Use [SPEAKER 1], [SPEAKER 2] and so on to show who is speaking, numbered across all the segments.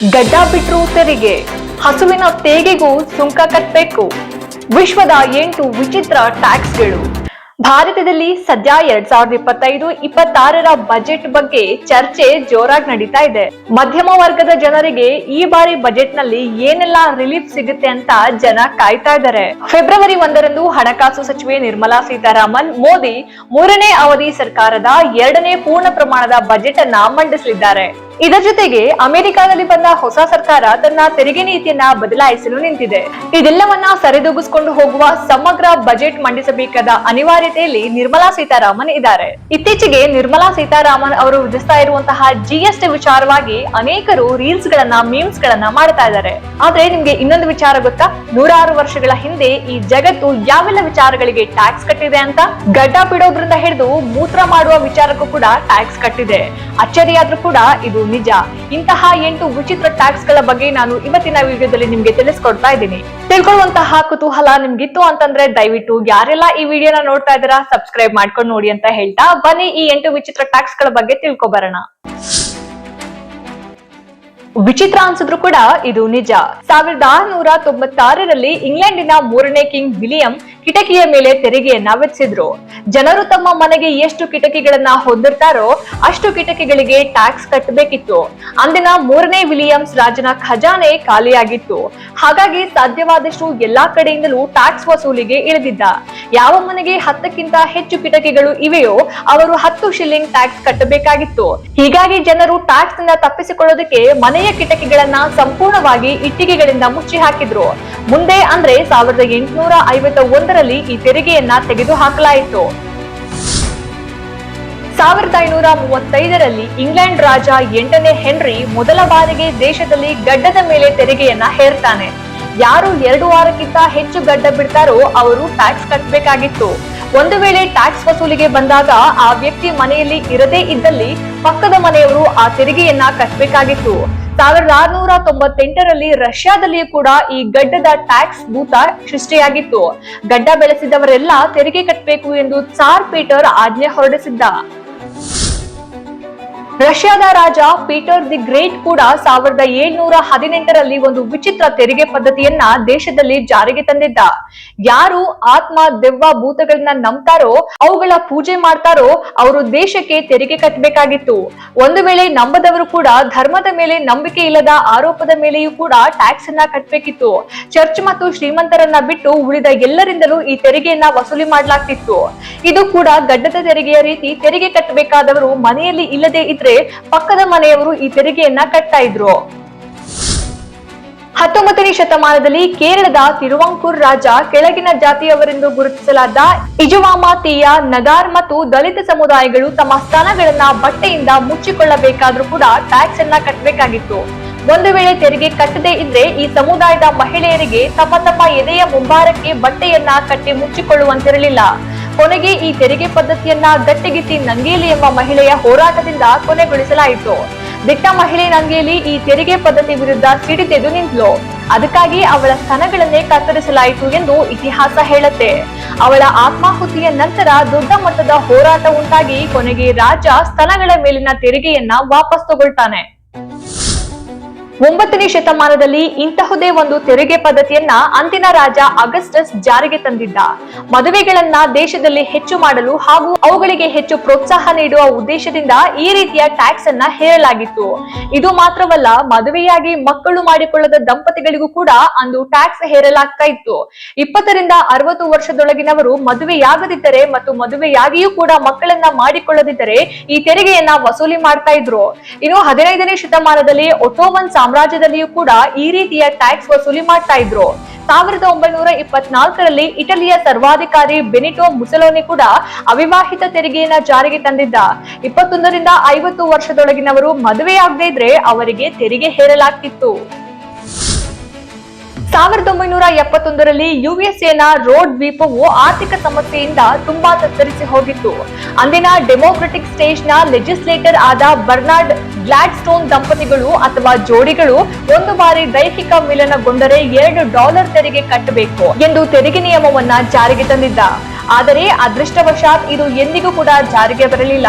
[SPEAKER 1] ಗಡ್ಡ ಬಿಟ್ರು ತೆರಿಗೆ. ಹಸುವಿನ ತೇಗೆಗೂ ಸುಂಕ ಕಟ್ಟಬೇಕು ವಿಶ್ವದ ಎಂಟು ವಿಚಿತ್ರ ಟ್ಯಾಕ್ಸ್ಗಳು. ಭಾರತದಲ್ಲಿ ಸದ್ಯ ಎರಡ್ ಸಾವಿರದ ಇಪ್ಪತ್ತೈದು, ಇಪ್ಪತ್ತಾರರ ಬಜೆಟ್ ಬಗ್ಗೆ ಚರ್ಚೆ ಜೋರಾಗಿ ನಡೀತಾ ಇದೆ. ಮಧ್ಯಮ ವರ್ಗದ ಜನರಿಗೆ ಈ ಬಾರಿ ಬಜೆಟ್ನಲ್ಲಿ ಏನೆಲ್ಲ ರಿಲೀಫ್ ಸಿಗುತ್ತೆ ಅಂತ ಜನ ಕಾಯ್ತಾ ಇದ್ದಾರೆ. ಫೆಬ್ರವರಿ ಒಂದರಂದು ಹಣಕಾಸು ಸಚಿವೆ ನಿರ್ಮಲಾ ಸೀತಾರಾಮನ್, ಮೋದಿ ಮೂರನೇ ಅವಧಿ ಸರ್ಕಾರದ ಎರಡನೇ ಪೂರ್ಣ ಪ್ರಮಾಣದ ಬಜೆಟ್ ಅನ್ನ ಮಂಡಿಸಲಿದ್ದಾರೆ. ಇದರ ಜೊತೆಗೆ ಅಮೆರಿಕಾದಲ್ಲಿ ಬಂದ ಹೊಸ ಸರ್ಕಾರ ತನ್ನ ತೆರಿಗೆ ನೀತಿಯನ್ನ ಬದಲಾಯಿಸಲು ನಿಂತಿದೆ. ಇದೆಲ್ಲವನ್ನ ಸರಿದೂಗಿಸಿಕೊಂಡು ಹೋಗುವ ಸಮಗ್ರ ಬಜೆಟ್ ಮಂಡಿಸಬೇಕಾದ ಅನಿವಾರ್ಯತೆಯಲ್ಲಿ ನಿರ್ಮಲಾ ಸೀತಾರಾಮನ್ ಇದ್ದಾರೆ. ಇತ್ತೀಚೆಗೆ ನಿರ್ಮಲಾ ಸೀತಾರಾಮನ್ ಅವರು ವಿಧಿಸ್ತಾ ಇರುವಂತಹ ಜಿಎಸ್ಟಿ ವಿಚಾರವಾಗಿ ಅನೇಕರು ರೀಲ್ಸ್ ಗಳನ್ನ ಮೀಮ್ಸ್ ಗಳನ್ನ ಮಾಡ್ತಾ ಇದ್ದಾರೆ. ಆದ್ರೆ ನಿಮ್ಗೆ ಇನ್ನೊಂದು ವಿಚಾರ ಗೊತ್ತಾ? ನೂರಾರು ವರ್ಷಗಳ ಹಿಂದೆ ಈ ಜಗತ್ತು ಯಾವೆಲ್ಲ ವಿಚಾರಗಳಿಗೆ ಟ್ಯಾಕ್ಸ್ ಕಟ್ಟಿದೆ ಅಂತ? ಗಡ್ಡ ಬಿಡೋದ್ರಿಂದ ಹಿಡಿದು ಮೂತ್ರ ಮಾಡುವ ವಿಚಾರಕ್ಕೂ ಕೂಡ ಟ್ಯಾಕ್ಸ್ ಕಟ್ಟಿದೆ. ಅಚ್ಚರಿಯಾದ್ರೂ ಕೂಡ ಇದು ನಿಜ. ಇಂತಹ ಎಂಟು ವಿಚಿತ್ರ ಟ್ಯಾಕ್ಸ್ಗಳ ಬಗ್ಗೆ ನಾನು ಇವತ್ತಿನ ವಿಡಿಯೋದಲ್ಲಿ ನಿಮ್ಗೆ ತಿಳಿಸ್ಕೊಡ್ತಾ ಇದ್ದೀನಿ. ತಿಳ್ಕೊಳ್ಳುವಂತಹ ಕುತೂಹಲ ನಿಮ್ಗಿತ್ತು ಅಂತಂದ್ರೆ ದಯವಿಟ್ಟು ಯಾರೆಲ್ಲ ಈ ವಿಡಿಯೋನ ನೋಡ್ತಾ ಇದ್ದೀರಾ, ಸಬ್ಸ್ಕ್ರೈಬ್ ಮಾಡ್ಕೊಂಡು ನೋಡಿ ಅಂತ ಹೇಳ್ತಾ ಬನ್ನಿ ಈ ಎಂಟು ವಿಚಿತ್ರ ಟ್ಯಾಕ್ಸ್ಗಳ ಬಗ್ಗೆ ತಿಳ್ಕೊಬರೋಣ. ವಿಚಿತ್ರ ಅನ್ಸಿದ್ರು ಕೂಡ ಇದು ನಿಜ. ಸಾವಿರದ ಆರುನೂರ ತೊಂಬತ್ತಾರರಲ್ಲಿ ಇಂಗ್ಲೆಂಡಿನ ಮೂರನೇ ಕಿಂಗ್ ವಿಲಿಯಂ ಕಿಟಕಿಯ ಮೇಲೆ ತೆರಿಗೆಯನ್ನ ವಿಧಿಸಿದ್ರು. ಜನರು ತಮ್ಮ ಮನೆಗೆ ಎಷ್ಟು ಕಿಟಕಿಗಳನ್ನ ಹೊಂದಿರ್ತಾರೋ ಅಷ್ಟು ಕಿಟಕಿಗಳಿಗೆ ಟ್ಯಾಕ್ಸ್ ಕಟ್ಟಬೇಕಿತ್ತು ಅಂದಿನ ಮೂರನೇ ವಿಲಿಯಮ್ಸ್ ರಾಜನ ಖಜಾನೆ ಖಾಲಿಯಾಗಿತ್ತು. ಹಾಗಾಗಿ ಸಾಧ್ಯವಾದಷ್ಟು ಎಲ್ಲಾ ಕಡೆಯಿಂದಲೂ ಟ್ಯಾಕ್ಸ್ ವಸೂಲಿಗೆ ಇಳಿದಿದ್ದ. ಯಾವ ಮನೆಗೆ ಹತ್ತಕ್ಕಿಂತ ಹೆಚ್ಚು ಕಿಟಕಿಗಳು ಇವೆಯೋ ಅವರು ಹತ್ತು ಶಿಲ್ಲಿಂಗ್ ಟ್ಯಾಕ್ಸ್ ಕಟ್ಟಬೇಕಾಗಿತ್ತು. ಹೀಗಾಗಿ ಜನರು ಟ್ಯಾಕ್ಸ್ನಿಂದ ತಪ್ಪಿಸಿಕೊಳ್ಳೋದಕ್ಕೆ ಮನೆಯ ಕಿಟಕಿಗಳನ್ನ ಸಂಪೂರ್ಣವಾಗಿ ಇಟ್ಟಿಗೆಗಳಿಂದ ಮುಚ್ಚಿ ಹಾಕಿದ್ರು ಮುಂದೆ ಅಂದ್ರೆ ಸಾವಿರದ ಎಂಟುನೂರ ಐವತ್ತ ಒಂದರಲ್ಲಿ ಈ ತೆರಿಗೆಯನ್ನ ತೆಗೆದುಹಾಕಲಾಯಿತು. ಸಾವಿರದ ಐನೂರ ಮೂವತ್ತೈದರಲ್ಲಿ ಇಂಗ್ಲೆಂಡ್ ರಾಜ ಎಂಟನೇ ಹೆನ್ರಿ ಮೊದಲ ಬಾರಿಗೆ ದೇಶದಲ್ಲಿ ಗಡ್ಡದ ಮೇಲೆ ತೆರಿಗೆಯನ್ನ ಹೇರ್ತಾನೆ. ಯಾರು ಎರಡು ವಾರಕ್ಕಿಂತ ಹೆಚ್ಚು ಗಡ್ಡ ಬಿಡ್ತಾರೋ ಅವರು ಟ್ಯಾಕ್ಸ್ ಕಟ್ಟಬೇಕಾಗಿತ್ತು ಒಂದು ವೇಳೆ ಟ್ಯಾಕ್ಸ್ ವಸೂಲಿಗೆ ಬಂದಾಗ ಆ ವ್ಯಕ್ತಿ ಮನೆಯಲ್ಲಿ ಇರದೇ ಇದ್ದಲ್ಲಿ ಪಕ್ಕದ ಮನೆಯವರು ಆ ತೆರಿಗೆಯನ್ನ ಕಟ್ಟಬೇಕಾಗಿತ್ತು ಸಾವಿರದ ಆರುನೂರ ತೊಂಬತ್ತೆಂಟರಲ್ಲಿ ರಷ್ಯಾದಲ್ಲಿಯೂ ಕೂಡ ಈ ಗಡ್ಡದ ಟ್ಯಾಕ್ಸ್ ಭೂತ ಸೃಷ್ಟಿಯಾಗಿತ್ತು. ಗಡ್ಡ ಬೆಳೆಸಿದವರೆಲ್ಲ ತೆರಿಗೆ ಕಟ್ಟಬೇಕು ಎಂದು ಚಾರ್ ಪೀಟರ್ ಆಜ್ಞೆ ಹೊರಡಿಸಿದ್ದ. ರಷ್ಯಾದ ರಾಜ ಪೀಟರ್ ದಿ ಗ್ರೇಟ್ ಕೂಡ ಸಾವಿರದ ಏಳ್ನೂರ ಹದಿನೆಂಟರಲ್ಲಿ ಒಂದು ವಿಚಿತ್ರ ತೆರಿಗೆ ಪದ್ಧತಿಯನ್ನ ದೇಶದಲ್ಲಿ ಜಾರಿಗೆ ತಂದಿದ್ದ. ಯಾರು ಆತ್ಮ ದೆವ್ವ ಭೂತಗಳನ್ನ ನಂಬ್ತಾರೋ, ಅವುಗಳ ಪೂಜೆ ಮಾಡ್ತಾರೋ, ಅವರು ದೇಶಕ್ಕೆ ತೆರಿಗೆ ಕಟ್ಟಬೇಕಾಗಿತ್ತು ಒಂದು ವೇಳೆ ನಂಬದವರು ಕೂಡ ಧರ್ಮದ ಮೇಲೆ ನಂಬಿಕೆ ಇಲ್ಲದ ಆರೋಪದ ಮೇಲೆಯೂ ಕೂಡ ಟ್ಯಾಕ್ಸ್ ಅನ್ನ ಕಟ್ಟಬೇಕಿತ್ತು ಚರ್ಚ್ ಮತ್ತು ಶ್ರೀಮಂತರನ್ನ ಬಿಟ್ಟು ಉಳಿದ ಎಲ್ಲರಿಂದಲೂ ಈ ತೆರಿಗೆಯನ್ನ ವಸೂಲಿ ಮಾಡಲಾಗ್ತಿತ್ತು. ಇದು ಕೂಡ ಗಡ್ಡದ ತೆರಿಗೆಯ ರೀತಿ ತೆರಿಗೆ ಕಟ್ಟಬೇಕಾದವರು ಮನೆಯಲ್ಲಿ ಇಲ್ಲದೆ ಇದ್ರೆ ಪಕ್ಕದ ಮನೆಯವರು ಈ ತೆರಿಗೆಯನ್ನ ಕಟ್ತಾ ಇದ್ರು. ಹತ್ತೊಂಬತ್ತನೇ ಶತಮಾನದಲ್ಲಿ ಕೇರಳದ ತಿರುವಂಕೂರ್ ರಾಜ ಕೆಳಗಿನ ಜಾತಿಯವರೆಂದು ಗುರುತಿಸಲಾದ ಇಜುವಾಮಾತೀಯ ನಗಾರ್ ಮತ್ತು ದಲಿತ ಸಮುದಾಯಗಳು ತಮ್ಮ ಸ್ಥಾನಗಳನ್ನ ಬಟ್ಟೆಯಿಂದ ಮುಚ್ಚಿಕೊಳ್ಳಬೇಕಾದ್ರೂ ಕೂಡ ಟ್ಯಾಕ್ಸ್ ಅನ್ನ ಕಟ್ಟಬೇಕಾಗಿತ್ತು ಒಂದು ವೇಳೆ ತೆರಿಗೆ ಕಟ್ಟದೇ ಇದ್ರೆ ಈ ಸಮುದಾಯದ ಮಹಿಳೆಯರಿಗೆ ತಮ್ಮ ತಮ್ಮ ಎದೆಯ ಮುಂಭಾರಕ್ಕೆ ಬಟ್ಟೆಯನ್ನ ಕಟ್ಟಿ ಮುಚ್ಚಿಕೊಳ್ಳುವಂತಿರಲಿಲ್ಲ. ಕೊನೆಗೆ ಈ ತೆರಿಗೆ ಪದ್ಧತಿಯನ್ನ ಗಟ್ಟಿಗಿಟ್ಟಿ ನಂಗೇಲಿ ಎಂಬ ಮಹಿಳೆಯ ಹೋರಾಟದಿಂದ ಕೊನೆಗೊಳಿಸಲಾಯಿತು. ದಿಟ್ಟ ಮಹಿಳೆ ನಂಗೇಲಿ ಈ ತೆರಿಗೆ ಪದ್ಧತಿ ವಿರುದ್ಧ ಸಿಡಿದೆದು ನಿಂತ್ಲು. ಅದಕ್ಕಾಗಿ ಅವಳ ಸ್ತನಗಳನ್ನೇ ಕತ್ತರಿಸಲಾಯಿತು ಎಂದು ಇತಿಹಾಸ ಹೇಳುತ್ತೆ. ಅವಳ ಆತ್ಮಾಹುತಿಯ ನಂತರ ದೊಡ್ಡ ಮಟ್ಟದ ಹೋರಾಟ ಉಂಟಾಗಿ ಕೊನೆಗೆ ರಾಜ ಸ್ಥಳಗಳ ಮೇಲಿನ ತೆರಿಗೆಯನ್ನ ವಾಪಸ್ ತಗೊಳ್ತಾನೆ. ಒಂಬತ್ತನೇ ಶತಮಾನದಲ್ಲಿ ಇಂತಹುದೇ ಒಂದು ತೆರಿಗೆ ಪದ್ಧತಿಯನ್ನ ಅಂದಿನ ರಾಜ ಅಗಸ್ಟಸ್ ಜಾರಿಗೆ ತಂದಿದ್ದ. ಮದುವೆಗಳನ್ನ ದೇಶದಲ್ಲಿ ಹೆಚ್ಚು ಮಾಡಲು ಹಾಗೂ ಅವುಗಳಿಗೆ ಹೆಚ್ಚು ಪ್ರೋತ್ಸಾಹ ನೀಡುವ ಉದ್ದೇಶದಿಂದ ಈ ರೀತಿಯ ಟ್ಯಾಕ್ಸ್ ಅನ್ನ ಹೇರಲಾಗಿತ್ತು. ಇದು ಮಾತ್ರವಲ್ಲ, ಮದುವೆಯಾಗಿ ಮಕ್ಕಳು ಮಾಡಿಕೊಳ್ಳದ ದಂಪತಿಗಳಿಗೂ ಕೂಡ ಅಂದು ಟ್ಯಾಕ್ಸ್ ಹೇರಲಾಗ್ತಾ ಇತ್ತು. ಇಪ್ಪತ್ತರಿಂದ ಅರವತ್ತು ವರ್ಷದೊಳಗಿನವರು ಮದುವೆಯಾಗದಿದ್ದರೆ ಮತ್ತು ಮದುವೆಯಾಗಿಯೂ ಕೂಡ ಮಕ್ಕಳನ್ನ ಮಾಡಿಕೊಳ್ಳದಿದ್ದರೆ ಈ ತೆರಿಗೆಯನ್ನ ವಸೂಲಿ ಮಾಡ್ತಾ ಇದ್ರು. ಇನ್ನು ಹದಿನೈದನೇ ಶತಮಾನದಲ್ಲಿ ಒಟೋಮನ್ ಸಾಮ್ರಾಜ್ಯದಲ್ಲಿಯೂ ಕೂಡ ಈ ರೀತಿಯ ಟ್ಯಾಕ್ಸ್ ವಸೂಲಿ ಮಾಡ್ತಾ ಇದ್ರು. ಸಾವಿರದ ಒಂಬೈನೂರ ಇಪ್ಪತ್ನಾಲ್ಕರಲ್ಲಿ ಇಟಲಿಯ ಸರ್ವಾಧಿಕಾರಿ ಬೆನಿಟೋ ಮುಸಲೋನಿ ಕೂಡ ಅವಿವಾಹಿತ ತೆರಿಗೆಯನ್ನ ಜಾರಿಗೆ ತಂದಿದ್ದ. ಇಪ್ಪತ್ತೊಂದರಿಂದ ಐವತ್ತು ವರ್ಷದೊಳಗಿನವರು ಮದುವೆಯಾಗದೇ ಇದ್ರೆ ಅವರಿಗೆ ತೆರಿಗೆ ಹೇರಲಾಗ್ತಿತ್ತು. ಸಾವಿರದ ಒಂಬೈನೂರ ಎಪ್ಪತ್ತೊಂದರಲ್ಲಿ ಯುಎಸ್ಎನ ರೋಡ್ ದ್ವೀಪವು ಆರ್ಥಿಕ ಸಮಸ್ಯೆಯಿಂದ ತುಂಬಾ ತತ್ತರಿಸಿ ಹೋಗಿತ್ತು. ಅಂದಿನ ಡೆಮೋಕ್ರೆಟಿಕ್ ಸ್ಟೇಟ್ನ ಲೆಜಿಸ್ಲೇಟರ್ ಆದ ಬರ್ನಾರ್ಡ್ ಗ್ಲಾಡ್ ಸ್ಟೋನ್ ದಂಪತಿಗಳು ಅಥವಾ ಜೋಡಿಗಳು ಒಂದು ಬಾರಿ ದೈಹಿಕ ಮಿಲನಗೊಂಡರೆ ಎರಡು ಡಾಲರ್ ತೆರಿಗೆ ಕಟ್ಟಬೇಕು ಎಂದು ತೆರಿಗೆ ನಿಯಮವನ್ನ ಜಾರಿಗೆ ತಂದಿದ್ದ. ಆದರೆ ಅದೃಷ್ಟವಶಾತ್ ಇದು ಎಂದಿಗೂ ಕೂಡ ಜಾರಿಗೆ ಬರಲಿಲ್ಲ.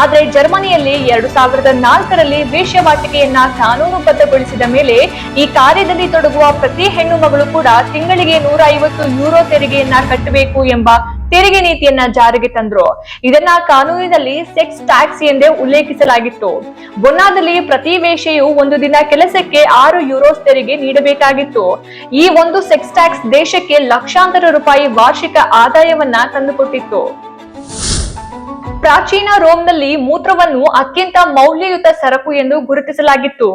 [SPEAKER 1] ಆದರೆ ಜರ್ಮನಿಯಲ್ಲಿ ಎರಡು ಸಾವಿರದ ನಾಲ್ಕರಲ್ಲಿ ವೇಶ್ಯವಾಟಿಕೆಯನ್ನ ಕಾನೂನುಬದ್ಧಗೊಳಿಸಿದ ಮೇಲೆ ಈ ಕಾರ್ಯದಲ್ಲಿ ತೊಡಗುವ ಪ್ರತಿ ಹೆಣ್ಣು ಮಗಳು ಕೂಡ ತಿಂಗಳಿಗೆ ನೂರ ಐವತ್ತು ಯೂರೋ ತೆರಿಗೆಯನ್ನ ಕಟ್ಟಬೇಕು ಎಂಬ ತೆರಿಗೆ ನೀತಿಯನ್ನ ಜಾರಿಗೆ ತಂದ್ರು. ಇದನ್ನ ಕಾನೂನಿನಲ್ಲಿ ಸೆಕ್ಸ್ ಟ್ಯಾಕ್ಸ್ ಎಂದೇ ಉಲ್ಲೇಖಿಸಲಾಗಿತ್ತು. ಬೊನ್ನಾದಲ್ಲಿ ಪ್ರತಿ ವೇಷೆಯು ಒಂದು ದಿನ ಕೆಲಸಕ್ಕೆ ಆರು ಯುರೋಸ್ ತೆರಿಗೆ ನೀಡಬೇಕಾಗಿತ್ತು. ಈ ಒಂದು ಸೆಕ್ಸ್ ಟ್ಯಾಕ್ಸ್ ದೇಶಕ್ಕೆ ಲಕ್ಷಾಂತರ ರೂಪಾಯಿ ವಾರ್ಷಿಕ ಆದಾಯವನ್ನ ತಂದುಕೊಟ್ಟಿತ್ತು. ಪ್ರಾಚೀನ ರೋಮ್ನಲ್ಲಿ ಮೂತ್ರವನ್ನು ಅತ್ಯಂತ ಮೌಲ್ಯಯುತ ಸರಕು ಎಂದು ಗುರುತಿಸಲಾಗಿತ್ತು.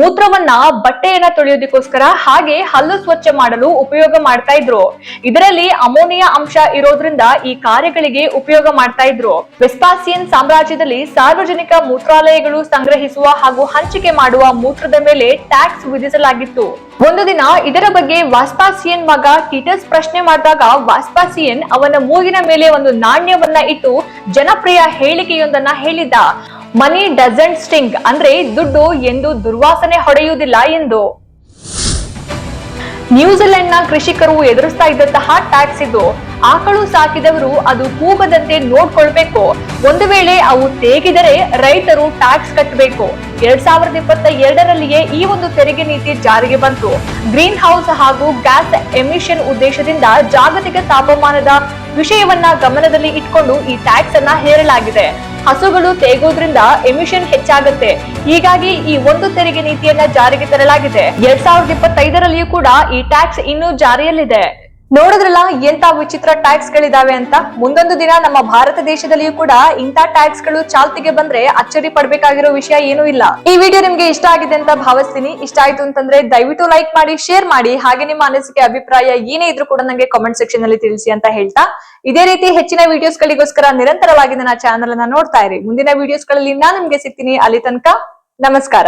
[SPEAKER 1] ಮೂತ್ರವನ್ನ ಬಟ್ಟೆಯನ್ನ ತೊಳೆಯೋದಕ್ಕೋಸ್ಕರ ಹಾಗೆ ಹಲ್ಲು ಸ್ವಚ್ಛ ಮಾಡಲು ಉಪಯೋಗ ಮಾಡ್ತಾ ಇದ್ರು. ಇದರಲ್ಲಿ ಅಮೋನಿಯಾ ಅಂಶ ಇರೋದ್ರಿಂದ ಈ ಕಾರ್ಯಗಳಿಗೆ ಉಪಯೋಗ ಮಾಡ್ತಾ ಇದ್ರು. ವೆಸ್ಪಾಸಿಯನ್ ಸಾಮ್ರಾಜ್ಯದಲ್ಲಿ ಸಾರ್ವಜನಿಕ ಮೂತ್ರಾಲಯಗಳು ಸಂಗ್ರಹಿಸುವ ಹಾಗೂ ಹಂಚಿಕೆ ಮಾಡುವ ಮೂತ್ರದ ಮೇಲೆ ಟ್ಯಾಕ್ಸ್ ವಿಧಿಸಲಾಗಿತ್ತು. ಒಂದು ದಿನ ಇದರ ಬಗ್ಗೆ ವಾಸ್ಪಾಸಿಯನ್ ಮಗ ಟಿಟಸ್ ಪ್ರಶ್ನೆ ಮಾಡಿದಾಗ ವಾಸ್ಪಾಸಿಯನ್ ಅವನ ಮೂಗಿನ ಮೇಲೆ ಒಂದು ನಾಣ್ಯವನ್ನ ಇಟ್ಟು ಜನಪ್ರಿಯ ಹೇಳಿಕೆಯೊಂದನ್ನ ಹೇಳಿದ್ದ. ಮನಿ ಡಜೆಂಟ್ ಸ್ಟಿಂಗ್ ಅಂದ್ರೆ ದುಡ್ಡು ಎಂದು ದುರ್ವಾಸನೆ ಹೊಡೆಯುವುದಿಲ್ಲ ಎಂದು. ನ್ಯೂಜಿಲೆಂಡ್ನ ಕೃಷಿಕರು ಎದುರಿಸ್ತಾ ಇದ್ದಂತಹ ಟ್ಯಾಕ್ಸ್ ಇದು. ಆಕಳು ಸಾಕಿದವರು ಅದು ಕೂಗದಂತೆ ನೋಡ್ಕೊಳ್ಬೇಕು. ಒಂದು ವೇಳೆ ಅವು ತೇಗಿದರೆ ರೈತರು ಟ್ಯಾಕ್ಸ್ ಕಟ್ಟಬೇಕು. ಎರಡ್ ಸಾವಿರದ ಇಪ್ಪತ್ತ ಎರಡರಲ್ಲಿಯೇ ಈ ಒಂದು ತೆರಿಗೆ ನೀತಿ ಜಾರಿಗೆ ಬಂತು. ಗ್ರೀನ್ ಹೌಸ್ ಹಾಗೂ ಗ್ಯಾಸ್ ಎಮಿಷನ್ ಉದ್ದೇಶದಿಂದ ಜಾಗತಿಕ ತಾಪಮಾನದ ವಿಷಯವನ್ನ ಗಮನದಲ್ಲಿ ಇಟ್ಕೊಂಡು ಈ ಟ್ಯಾಕ್ಸ್ ಅನ್ನ ಹೇರಲಾಗಿದೆ. ಹಸುಗಳು ತೇಗೋದ್ರಿಂದ ಎಮಿಷನ್ ಹೆಚ್ಚಾಗುತ್ತೆ. ಹೀಗಾಗಿ ಈ ಒಂದು ತೆರಿಗೆ ನೀತಿಯನ್ನ ಜಾರಿಗೆ ತರಲಾಗಿದೆ. ಎರಡ್ ಸಾವಿರದ ಇಪ್ಪತ್ತೈದರಲ್ಲಿಯೂ ಕೂಡ ಈ ಟ್ಯಾಕ್ಸ್ ಇನ್ನೂ ಜಾರಿಯಲ್ಲಿದೆ. ನೋಡಿದ್ರಲ್ಲ ಎಂತ ವಿಚಿತ್ರ ಟ್ಯಾಕ್ಸ್ ಗಳಿದಾವೆ ಅಂತ? ಮುಂದೊಂದು ದಿನ ನಮ್ಮ ಭಾರತ ದೇಶದಲ್ಲಿಯೂ ಕೂಡ ಇಂಥ ಟ್ಯಾಕ್ಸ್ಗಳು ಚಾಲ್ತಿಗೆ ಬಂದ್ರೆ ಅಚ್ಚರಿ ಪಡ್ಬೇಕಾಗಿರೋ ವಿಷಯ ಏನೂ ಇಲ್ಲ. ಈ ವಿಡಿಯೋ ನಿಮ್ಗೆ ಇಷ್ಟ ಆಗಿದೆ ಅಂತ ಭಾವಿಸ್ತೀನಿ. ಇಷ್ಟ ಆಯ್ತು ಅಂತಂದ್ರೆ ದಯವಿಟ್ಟು ಲೈಕ್ ಮಾಡಿ, ಶೇರ್ ಮಾಡಿ. ಹಾಗೆ ನಿಮ್ಮ ಅನಿಸಿಕೆ, ಅಭಿಪ್ರಾಯ ಏನೇ ಇದ್ರೂ ಕೂಡ ನಂಗೆ ಕಾಮೆಂಟ್ ಸೆಕ್ಷನ್ ಅಲ್ಲಿ ತಿಳಿಸಿ ಅಂತ ಹೇಳ್ತಾ. ಇದೇ ರೀತಿ ಹೆಚ್ಚಿನ ವಿಡಿಯೋಸ್ ಗಳಿಗೋಸ್ಕರ ನಿರಂತರವಾಗಿ ನನ್ನ ಚಾನಲ್ ಅನ್ನ ನೋಡ್ತಾ ಇರಿ. ಮುಂದಿನ ವಿಡಿಯೋಸ್ಗಳಲ್ಲಿ ನಾನು ನಿಮ್ಗೆ ಸಿಗ್ತೀನಿ. ಅಲ್ಲಿ ತನಕ ನಮಸ್ಕಾರ.